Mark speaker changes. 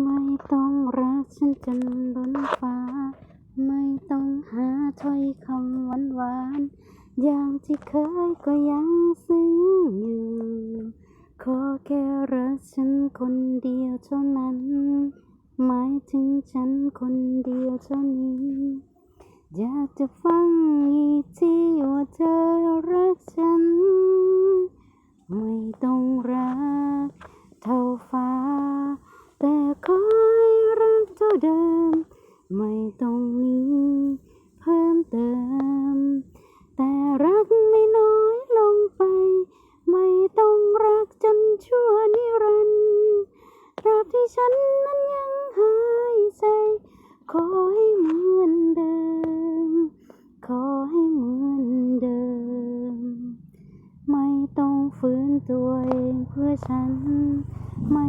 Speaker 1: ไม่ต้องรักฉันจนล้นฟ้า ไม่ต้องหาถ้อยคำหวานหวานๆอย่างที่เคยก็ยังซึ้งอยู่ ขอแค่รักฉันคนเดียวเท่านั้น หมายถึงฉันคนเดียวเท่านี้ อยากจะฟังอีกทีว่าเธอรักฉัน ไม่ต้องรักเท่าฟ้า แต่คอยรักเท่า เดิม ไม่ต้องมีเพิ่มเติม แต่รักไม่น้อยลงไป ไม่ต้องรักจนชั่วนิรันดร์ตราบที่ฉันนั้นยังหายใจ ขอให้เหมือนเดิม ขอให้เหมือนเดิม ไม่ต้องฝืนตัวเองเพื่อฉัน ไม่